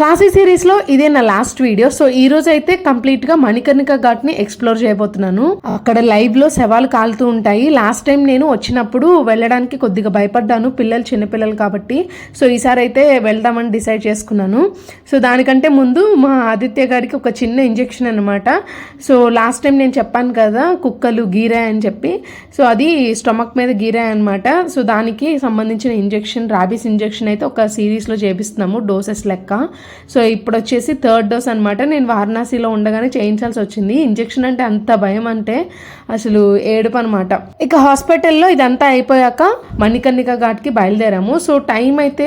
కాశీ సిరీస్లో ఇదే నా లాస్ట్ వీడియో సో ఈ రోజు అయితే కంప్లీట్గా మణికర్ణిక ఘాట్ని ఎక్స్ప్లోర్ చేయబోతున్నాను. అక్కడ లైవ్లో శవాలు కాలుతూ ఉంటాయి. లాస్ట్ టైం నేను వచ్చినప్పుడు వెళ్ళడానికి కొద్దిగా భయపడ్డాను. పిల్లలు చిన్నపిల్లలు కాబట్టి. సో ఈసారి అయితే వెళ్దామని డిసైడ్ చేసుకున్నాను. సో దానికంటే ముందు మా ఆదిత్య గారికి ఒక చిన్న ఇంజెక్షన్ అనమాట సో లాస్ట్ టైం నేను చెప్పాను కదా కుక్కలు గీరాయ్ అని చెప్పి. సో అది స్టమక్ మీద గీరాయి అనమాట సో దానికి సంబంధించిన ఇంజెక్షన్ రాబీస్ ఇంజెక్షన్ అయితే ఒక సిరీస్లో చేపిస్తున్నాము డోసెస్ లెక్క. సో ఇప్పుడు వచ్చేసి థర్డ్ డోస్ అనమాట నేను వారణాసిలో ఉండగానే చేయించాల్సి వచ్చింది ఇంజెక్షన్ అంటే అంత భయం అంటే అసలు ఏడుపు అనమాట ఇక హాస్పిటల్లో ఇదంతా అయిపోయాక మణికర్ణిక ఘాట్కి బయలుదేరాము. సో టైం అయితే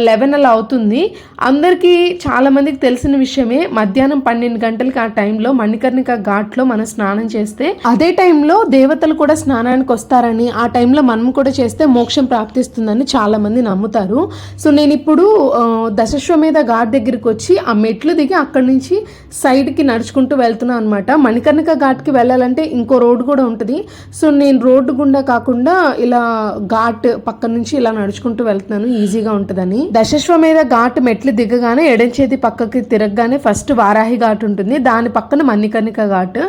లెవెన్ అలా అవుతుంది. అందరికీ చాలామందికి తెలిసిన విషయమే మధ్యాహ్నం పన్నెండు గంటలకి ఆ టైంలో మణికర్ణిక ఘాట్లో మనం స్నానం చేస్తే అదే టైంలో దేవతలు కూడా స్నానానికి వస్తారని ఆ టైంలో మనం కూడా చేస్తే మోక్షం ప్రాప్తిస్తుందని చాలామంది నమ్ముతారు. సో నేను ఇప్పుడు ఆ, దశశ్వమేధ ఘాట్ దగ్గరికి వచ్చి ఆ మెట్లు దిగి అక్కడి నుంచి సైడ్కి నడుచుకుంటూ వెళ్తున్నాను అనమాట మణికర్ణిక ఘాట్కి వెళ్ళాలంటే ఇంకో రోడ్డు కూడా ఉంటుంది. సో నేను రోడ్డు గుండా కాకుండా ఇలా ఘాట్ పక్క నుంచి ఇలా నడుచుకుంటూ వెళ్తున్నాను. ఈజీగా ఉంటుందని. దశశ్వమేధ ఘాట్ మెట్లు దిగగానే ఎడం చేతి పక్కకి తిరగగానే ఫస్ట్ వారాహి ఘాట్ ఉంటుంది. దాని పక్కన మణికర్ణిక ఘాట్.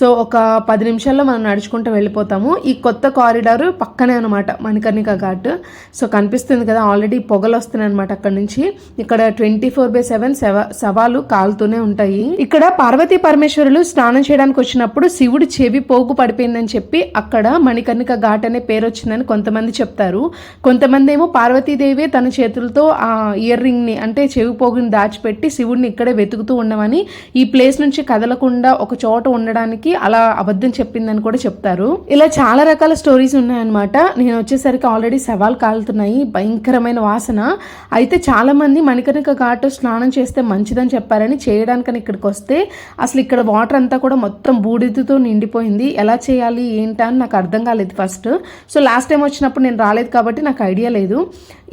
సో ఒక పది నిమిషాల్లో మనం నడుచుకుంటూ వెళ్ళిపోతాము. ఈ కొత్త కారిడార్ పక్కనే అనమాట మణికర్ణిక ఘాట్. సో కనిపిస్తుంది కదా ఆల్రెడీ పొగలు వస్తున్నాయి అనమాట అక్కడ నుంచి. ఇక్కడ ట్వంటీ ఫోర్ బై సెవెన్ సవాలు కాలుతూనే ఉంటాయి. ఇక్కడ పార్వతీ పరమేశ్వరులు స్నానం చేయడానికి వచ్చినప్పుడు శివుడు చెవి పోగు పడిపోయిందని చెప్పి అక్కడ మణికర్ణిక ఘాట్ అనే పేరు వచ్చిందని కొంతమంది చెప్తారు. కొంతమంది ఏమో పార్వతీదేవి తన చేతులతో ఆ ఇయర్ రింగ్ని అంటే చెవి పోగుని దాచిపెట్టి శివుడిని ఇక్కడే వెతుకుతూ ఉండమని ఈ ప్లేస్ నుంచి కదలకుండా ఒక చోట ఉండడానికి అలా అబద్ధం చెప్పిందని కూడా చెప్తారు. ఇలా చాలా రకాల స్టోరీస్ ఉన్నాయన్నమాట. నేను వచ్చేసరికి ఆల్రెడీ సవాల్ కాలుతున్నాయి. భయంకరమైన వాసన. అయితే చాలా మంది మణికర్ణిక ఘాట్ స్నానం చేస్తే మంచిదని చెప్పారని చేయడానికని ఇక్కడికి వస్తే అసలు ఇక్కడ వాటర్ అంతా కూడా మొత్తం బూడిదతో నిండిపోయింది. ఎలా చేయాలి ఏంటా అని నాకు అర్థం కాలేదు ఫస్ట్. సో లాస్ట్ టైం వచ్చినప్పుడు నేను రాలేదు కాబట్టి నాకు ఐడియా లేదు.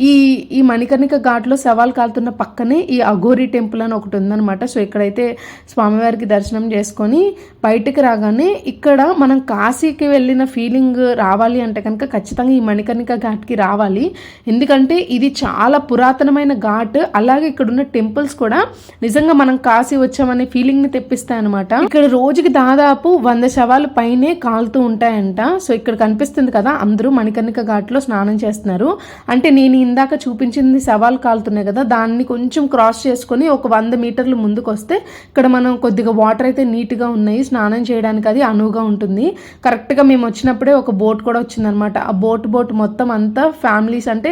ఈ ఈ మణికర్ణిక ఘాట్లో సవాల్ కాలుతున్న పక్కనే ఈ అఘోరి టెంపుల్ అని ఒకటి ఉందన్నమాట. సో ఇక్కడైతే స్వామివారికి దర్శనం చేసుకొని బయటకు రాగానే ఇక్కడ మనం కాశీకి వెళ్ళిన ఫీలింగ్ రావాలి అంటే కనుక ఖచ్చితంగా ఈ మణికర్ణిక ఘాట్కి రావాలి. ఎందుకంటే ఇది చాలా పురాతనమైన ఘాట్. అలాగే ఇక్కడ ఉన్న టెంపుల్స్ కూడా నిజంగా మనం కాశీ వచ్చామనే ఫీలింగ్ని తెప్పిస్తాయి అనమాట ఇక్కడ రోజుకి దాదాపు వంద శవాలు పైనే కాలుతూ ఉంటాయంట. సో ఇక్కడ కనిపిస్తుంది కదా అందరూ మణికర్ణిక ఘాట్లో స్నానం చేస్తున్నారు. అంటే నేను ఇందాక చూపించింది శవాలు కాలుతున్నాయి కదా దాన్ని కొంచెం క్రాస్ చేసుకొని ఒక వంద మీటర్లు ముందుకు వస్తే ఇక్కడ మనం కొద్దిగా వాటర్ అయితే నీట్గా ఉన్నాయి. స్నానం చేయడానికి అది అనువుగా ఉంటుంది. కరెక్ట్గా మేము వచ్చినప్పుడే ఒక బోట్ కూడా వచ్చిందనమాట ఆ బోట్ బోట్ మొత్తం అంతా ఫ్యామిలీస్ అంటే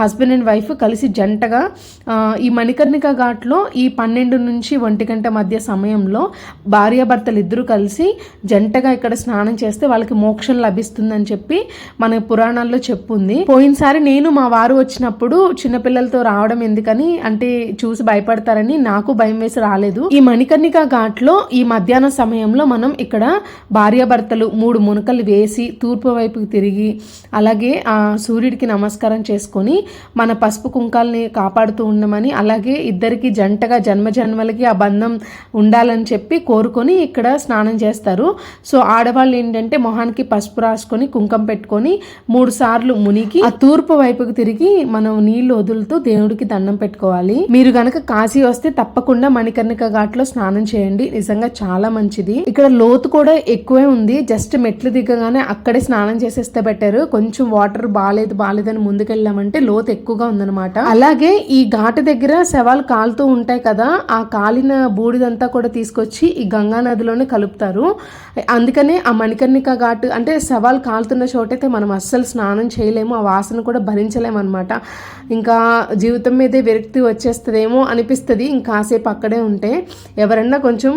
హస్బెండ్ అండ్ వైఫ్ కలిసి జంటగా ఈ మణికర్ణిక ఘాట్లో ఈ పన్నెండు నుంచి ఒంటి గంట మధ్య సమయంలో భార్యాభర్తలు ఇద్దరు కలిసి జంటగా ఇక్కడ స్నానం చేస్తే వాళ్ళకి మోక్షం లభిస్తుందని చెప్పి మన పురాణాల్లో చెప్పుంది. పోయినసారి నేను మా వారు వచ్చినప్పుడు చిన్నపిల్లలతో రావడం ఎందుకని అంటే చూసి భయపడతారని నాకు భయం వేసి రాలేదు. ఈ మణికర్ణిక ఘాట్లో ఈ మధ్యాహ్నం సమయంలో మనం ఇక్కడ భార్యాభర్తలు మూడు మునకలు వేసి తూర్పు వైపుకి తిరిగి అలాగే ఆ సూర్యుడికి నమస్కారం చేసుకొని మన పసుపు కుంకాలని కాపాడుతూ ఉండమని అలాగే ఇద్దరికి జంటగా జన్మ జన్మలకి ఆ బంధం ఉండాలని చెప్పి కోరుకొని ఇక్కడ స్నానం చేస్తారు. సో ఆడవాళ్ళు ఏంటంటే మొహానికి పసుపు రాసుకొని కుంకం పెట్టుకొని మూడు సార్లు మునిగి ఆ తూర్పు వైపుకి తిరిగి మనం నీళ్ళు వదులుతూ దేవుడికి దండం పెట్టుకోవాలి. మీరు గనక కాశీ వస్తే తప్పకుండా మణికర్ణిక ఘాట్లో స్నానం చేయండి. నిజంగా చాలా మంచిది. ఇక్కడ లోతు కూడా ఎక్కువే ఉంది. జస్ట్ మెట్లు దిగగానే అక్కడే స్నానం చేసేస్తే పెట్టారు కొంచెం వాటర్ బాగాలేదు బాగాలేదని ముందుకెళ్ళామంటే లోతు ఎక్కువగా ఉందన్నమాట. అలాగే ఈ ఘాటు దగ్గర శవాలు కాలుతూ ఉంటాయి కదా ఆ కాలిన బూడిదంతా కూడా తీసుకొచ్చి ఈ గంగా నదిలోనే కలుపుతారు. అందుకనే ఆ మణికర్ణిక ఘాట్ అంటే శవాలు కాలుతున్న చోటైతే మనం అస్సలు స్నానం చేయలేము ఆ వాసన కూడా భరించలేము అనమాట ఇంకా జీవితం మీదే విరక్తి వచ్చేస్తుందేమో అనిపిస్తుంది ఇంకాసేపు అక్కడే ఉంటే. ఎవరన్నా కొంచెం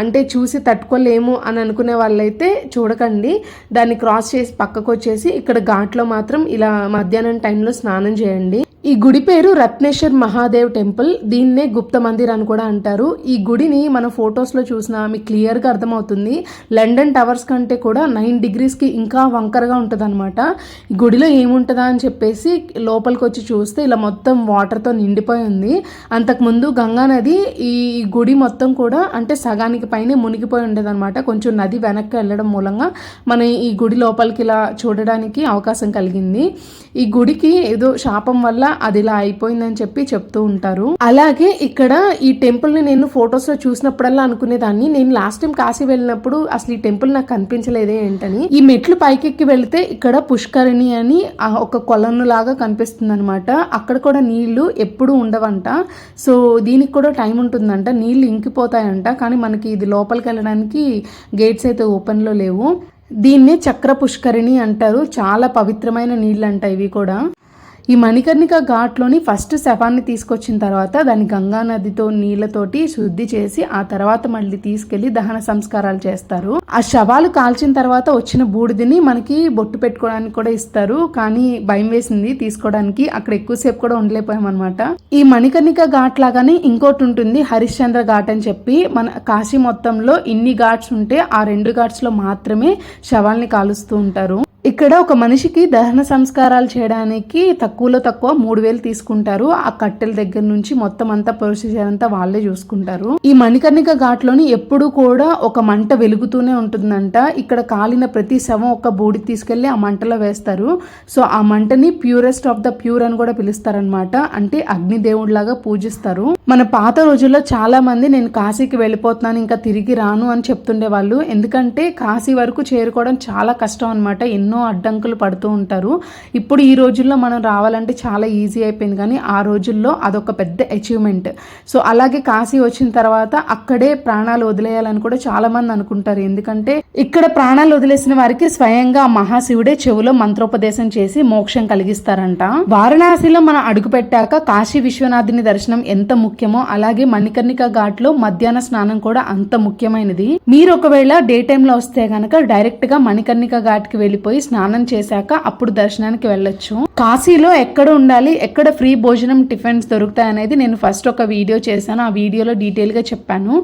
అంటే చూసి తట్టుకోలేము అని అనుకునే వాళ్ళైతే చూడకండి. దాన్ని క్రాస్ చేసి పక్కకు వచ్చేసి ఇక్కడ ఘాట్లో మాత్రం ఇలా మధ్యాహ్నం టైంలో స్నానం చేయండి. ఈ గుడి పేరు రత్నేశ్వర్ మహాదేవ్ టెంపుల్. దీన్నే గుప్త మందిర్ అని కూడా అంటారు. ఈ గుడిని మన ఫొటోస్లో చూసినా మీకు క్లియర్గా అర్థమవుతుంది. లండన్ టవర్స్ కంటే కూడా నైన్ డిగ్రీస్కి ఇంకా వంకరగా ఉంటుంది అనమాట ఈ గుడిలో ఏముంటుందా అని చెప్పేసి లోపలికి వచ్చి చూస్తే ఇలా మొత్తం వాటర్తో నిండిపోయి ఉంది. అంతకుముందు గంగా నది ఈ గుడి మొత్తం కూడా అంటే సగానికి పైనే మునిగిపోయి ఉండేదన్నమాట. కొంచెం నది వెనక్కి వెళ్ళడం మూలంగా మనం ఈ గుడి లోపలికి ఇలా చూడడానికి అవకాశం కలిగింది. ఈ గుడికి ఏదో శాపం వల్ల అది ఇలా అయిపోయిందని చెప్పి చెప్తూ ఉంటారు. అలాగే ఇక్కడ ఈ టెంపుల్ని నేను ఫొటోస్లో చూసినప్పుడల్లా అనుకునేదాన్ని. నేను లాస్ట్ టైం కాశీ వెళ్ళినప్పుడు అసలు ఈ టెంపుల్ నాకు కనిపించలేదే ఏంటని. ఈ మెట్లు పైకెక్కి వెళ్తే ఇక్కడ పుష్కరిణి అని ఒక కొలను లాగా కనిపిస్తుంది అనమాట అక్కడ కూడా నీళ్ళు ఎప్పుడు ఉండవంట. సో దీనికి కూడా టైం ఉంటుందంట. నీళ్ళు ఇంకిపోతాయంట. కానీ మనకి ఇది లోపలికి వెళ్ళడానికి గేట్స్ అయితే ఓపెన్లో లేవు. దీన్నే చక్ర పుష్కరిణి అంటారు. చాలా పవిత్రమైన నీళ్ళు అంట ఇవి కూడా. ఈ మణికర్ణిక ఘాట్లోని ఫస్ట్ శవాన్ని తీసుకొచ్చిన తర్వాత దాన్ని గంగా నదితో నీళ్ళతోటి శుద్ధి చేసి ఆ తర్వాత మళ్ళీ తీసుకెళ్ళి దహన సంస్కారాలు చేస్తారు. ఆ శవాలు కాల్చిన తర్వాత వచ్చిన బూడిదని మనకి బొట్టు పెట్టుకోవడానికి కూడా ఇస్తారు. కానీ భయం వేసింది తీసుకోవడానికి. అక్కడ ఎక్కువసేపు కూడా ఉండలేకపోయాం అనమాట ఈ మణికర్ణిక ఘాట్ లాగానే ఇంకోటి ఉంటుంది హరిశ్చంద్ర ఘాట్ అని చెప్పి. మన కాశీ మొత్తంలో ఇన్ని ఘాట్స్ ఉంటే ఆ రెండు ఘాట్స్లో మాత్రమే శవాల్ని కాలుస్తూ ఉంటారు. ఇక్కడ ఒక మనిషికి దహన సంస్కారాలు చేయడానికి తక్కువలో తక్కువ మూడు వేలు తీసుకుంటారు. ఆ కట్టెల దగ్గర నుంచి మొత్తం అంతా ప్రొసీజర్ అంతా వాళ్ళే చూసుకుంటారు. ఈ మణికర్ణిక ఘాట్లోని ఎప్పుడు కూడా ఒక మంట వెలుగుతూనే ఉంటుందంట. ఇక్కడ కాలిన ప్రతి శవం ఒక బూడి తీసుకెళ్ళి ఆ మంటలో వేస్తారు. సో ఆ మంటని ప్యూరెస్ట్ ఆఫ్ ద ప్యూర్ అని కూడా పిలుస్తారనమాట అంటే అగ్నిదేవుడిలాగా పూజిస్తారు. మన పాత రోజుల్లో చాలా మంది నేను కాశీకి వెళ్ళిపోతున్నాను ఇంకా తిరిగి రాను అని చెప్తుండే వాళ్ళు ఎందుకంటే కాశీ వరకు చేరుకోవడం చాలా కష్టం అనమాట ఎన్నో అడ్డంకులు పడుతూ ఉంటారు. ఇప్పుడు ఈ రోజుల్లో మనం రావాలంటే చాలా ఈజీ అయిపోయింది. కానీ ఆ రోజుల్లో అదొక పెద్ద అచీవ్మెంట్ సో అలాగే కాశీ వచ్చిన తర్వాత అక్కడే ప్రాణాలు వదిలేయాలని కూడా చాలా మంది అనుకుంటారు. ఎందుకంటే ఇక్కడ ప్రాణాలు వదిలేసిన వారికి స్వయంగా మహాశివుడే చెవులో మంత్రోపదేశం చేసి మోక్షం కలిగిస్తారంట. వారణాసిలో మనం అడుగు పెట్టాక కాశీ విశ్వనాథుని దర్శనం ఎంత ముఖ్యమో అలాగే మణికర్ణిక ఘాట్లో మధ్యాహ్న స్నానం కూడా అంత ముఖ్యమైనది. మీరు ఒకవేళ డే టైంలో వస్తే గనక డైరెక్ట్గా మణికర్ణిక ఘాట్కి వెళ్ళిపోయి స్నానం చేశాక అప్పుడు దర్శనానికి వెళ్ళొచ్చు. కాశీలో ఎక్కడ ఉండాలి ఎక్కడ ఫ్రీ భోజనం టిఫిన్స్ దొరుకుతాయి అనేది నేను ఫస్ట్ ఒక వీడియో చేశాను. ఆ వీడియోలో డీటెయిల్గా చెప్పాను.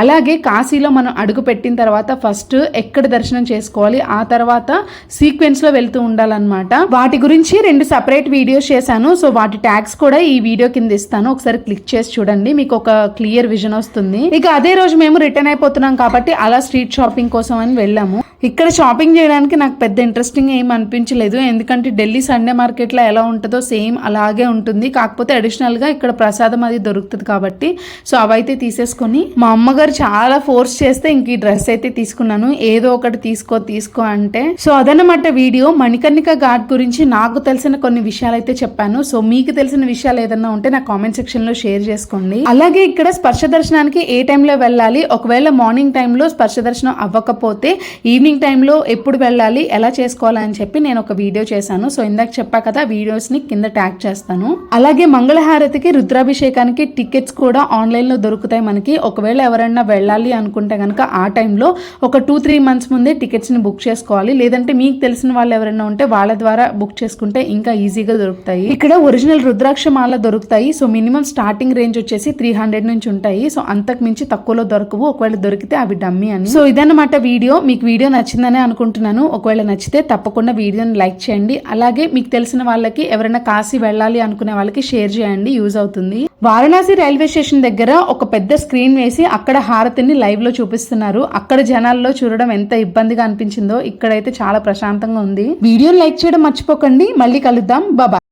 అలాగే కాశీలో మనం అడుగు పెట్టిన తర్వాత ఫస్ట్ ఎక్కడ దర్శనం చేసుకోవాలి ఆ తర్వాత సీక్వెన్స్లో వెళ్తూ ఉండాలన్నమాట. వాటి గురించి రెండు సపరేట్ వీడియోస్ చేశాను. సో వాటి ట్యాగ్స్ కూడా ఈ వీడియో కింద ఇస్తాను. ఒకసారి క్లిక్ చేసి చూడండి. మీకు ఒక క్లియర్ విజన్ వస్తుంది. ఇక అదే రోజు మేము రిటర్న్ అయిపోతున్నాం కాబట్టి అలా స్ట్రీట్ షాపింగ్ కోసం అని వెళ్ళాము. ఇక్కడ షాపింగ్ చేయడానికి నాకు పెద్ద ఇంట్రెస్టింగ్ ఏం అనిపించలేదు. ఎందుకంటే ఢిల్లీ సండే మార్కెట్లో ఎలా ఉంటుందో సేమ్ అలాగే ఉంటుంది. కాకపోతే అడిషనల్గా ఇక్కడ ప్రసాదం అది దొరుకుతుంది కాబట్టి సో అవైతే తీసేసుకొని మా అమ్మగారు చాలా ఫోర్స్ చేస్తే ఇంక ఈ డ్రెస్ అయితే తీసుకున్నాను. ఏదో ఒకటి తీసుకో తీసుకో అంటే. సో అదనమాట వీడియో మణికర్ణిక ఘాట్ గురించి నాకు తెలిసిన కొన్ని విషయాలు అయితే చెప్పాను. సో మీకు తెలిసిన విషయాలు ఏదన్నా ఉంటే నా కామెంట్ సెక్షన్లో షేర్ చేసుకోండి. అలాగే ఇక్కడ స్పర్శ దర్శనానికి ఏ టైంలో వెళ్ళాలి? ఒకవేళ మార్నింగ్ టైంలో స్పర్శ దర్శనం అవ్వకపోతే ఈవినింగ్ టైంలో ఎప్పుడు వెళ్ళాలి ఎలా చేసుకోవాలని చెప్పి నేను ఒక వీడియో చేశాను. సో ఇందాక చెప్పా కదా వీడియోస్ని కింద ట్యాగ్ చేస్తాను. అలాగే మంగళహారతికి రుద్రాభిషేకానికి టికెట్స్ కూడా ఆన్లైన్లో దొరుకుతాయి మనకి. ఒకవేళ ఎవరైనా వెళ్ళాలి అనుకుంటే కనుక ఆ టైంలో ఒక టూ త్రీ మంత్స్ ముందే టికెట్స్ని బుక్ చేసుకోవాలి. లేదంటే మీకు తెలిసిన వాళ్ళు ఎవరైనా ఉంటే వాళ్ళ ద్వారా బుక్ చేసుకుంటే ఇంకా ఈజీగా దొరుకుతాయి. ఇక్కడ ఒరిజినల్ రుద్రాక్ష మాల దొరుకుతాయి. సో మినిమం స్టార్టింగ్ రేంజ్ వచ్చేసి త్రీ హండ్రెడ్ నుంచి ఉంటాయి. సో అంతకు మించి తక్కువలో దొరకవు. ఒకవేళ దొరికితే అవి డమ్మీ అని. సో ఇదన్నమాట వీడియో. మీకు వీడియో నచ్చిందనే అనుకుంటున్నాను. ఒకవేళ నచ్చితే తప్పకుండా వీడియోని లైక్ చేయండి. అలాగే మీకు తెలిసిన వాళ్ళకి ఎవరైనా కాశీ వెళ్ళాలి అనుకునే వాళ్ళకి షేర్ చేయండి. యూజ్ అవుతుంది. వారణాసి రైల్వే స్టేషన్ దగ్గర ఒక పెద్ద స్క్రీన్ వేసి అక్కడ హారతిని లైవ్లో చూపిస్తున్నారు. అక్కడ జనాల్లో చూడడం ఎంత ఇబ్బందిగా అనిపించిందో ఇక్కడైతే చాలా ప్రశాంతంగా ఉంది. వీడియోని లైక్ చేయడం మర్చిపోకండి. మళ్ళీ కలుద్దాం. బాబా